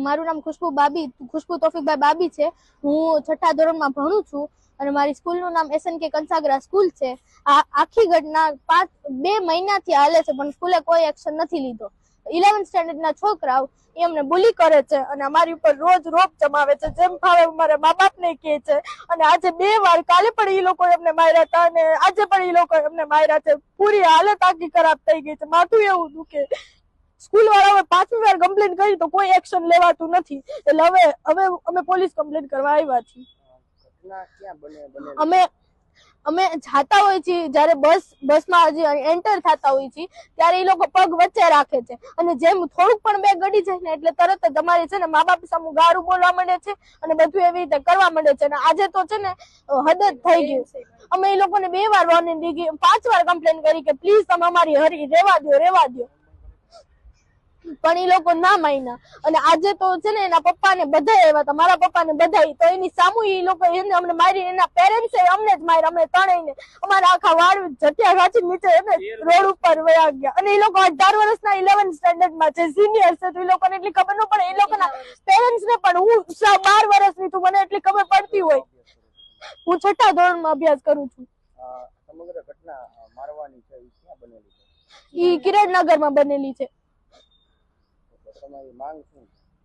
મારું નામ ખુશ્બુ બાબી, ખુશ્બુ તોફિકભાઈ બાબી છે. હું છઠ્ઠા ધોરણમાં ભણું છું અને મારી સ્કૂલનું નામ એસએનકે કંસાગરા સ્કૂલ છે. આ આખી ઘટના પાંચ, બે મહિનાથી હાલે છે, પણ સ્કૂલે કોઈ એક્શન નથી લીધો. ઇલેવન્થ સ્ટેન્ડર્ડના છોકરાઓ એ અમને બુલી કરે છે અને અમારી ઉપર રોજ રોપ જમાવે છે. જેમ ભાવે મારા મા બાપને કહે છે. અને આજે બે વાર કાલે પણ એ લોકો એમને માર્યા હતા અને આજે પણ એ લોકો એમને માર્યા છે. પૂરી હાલત આખી ખરાબ થઈ ગઈ છે. માથું એવું દુખે. સ્કૂલ વાળાઓએ પાંચમી વાર કમ્પ્લેન કરી તો કોઈ એક્શન લેવાતું નથી. એટલે હવે હવે અમે પોલીસ કમ્પ્લેન કરવા આવ્યા છીએ. અમે અમે જાતા હોય છીએ જ્યારે બસ બસમાં હજી એન્ટર થતા હોય છીએ ત્યારે એ લોકો પગ વચ્ચે રાખે છે. અને જેમ થોડુંક પણ બે ગડી જાય ને એટલે તરત જ અમારે છે ને મા બાપ સામે ગારું બોલવા માંડે છે અને બધું એવી રીતે કરવા માંડે છે. અને આજે તો છે ને હદ જ થઈ ગયું છે. અમે એ લોકોને બે વાર વોર્નિંગ દીધી પાંચ વાર કમ્પ્લેન કરી કે પ્લીઝ તમે અમારી હરી રેવા દો રેવા દો પણ એ લોકો ના માન્યા અને આજે તો છે ને એના પપ્પાને બધા એવા હતા. મારા પપ્પાને બધા તો એની સામુ એ લોકો એને અમને મારી એના પેરેન્ટ્સ અમને જ માર્યા. અમને ત્રણેયને. અમારા આખા વાળ જટિયા ઘાચી નીચે એને રોડ ઉપર વયા ગયા. અને એ લોકો અઢાર વર્ષના ઇલેવન સ્ટેન્ડર્ડમાં છે. સિનિયર છે તો એ લોકોને એટલી ખબર ન પડે. એ લોકોના પેરેન્ટ્સ ને પણ હું બાર વર્ષની છું. મને એટલી ખબર પડતી હોય. હું છઠ્ઠા ધોરણમાં અભ્યાસ કરું છું. સમગ્ર ઘટના મારવાની છે. એ ક્યાં બનેલી છે? ઈ કિરણનગરમાં બનેલી છે. તો તમારી માંગ શું?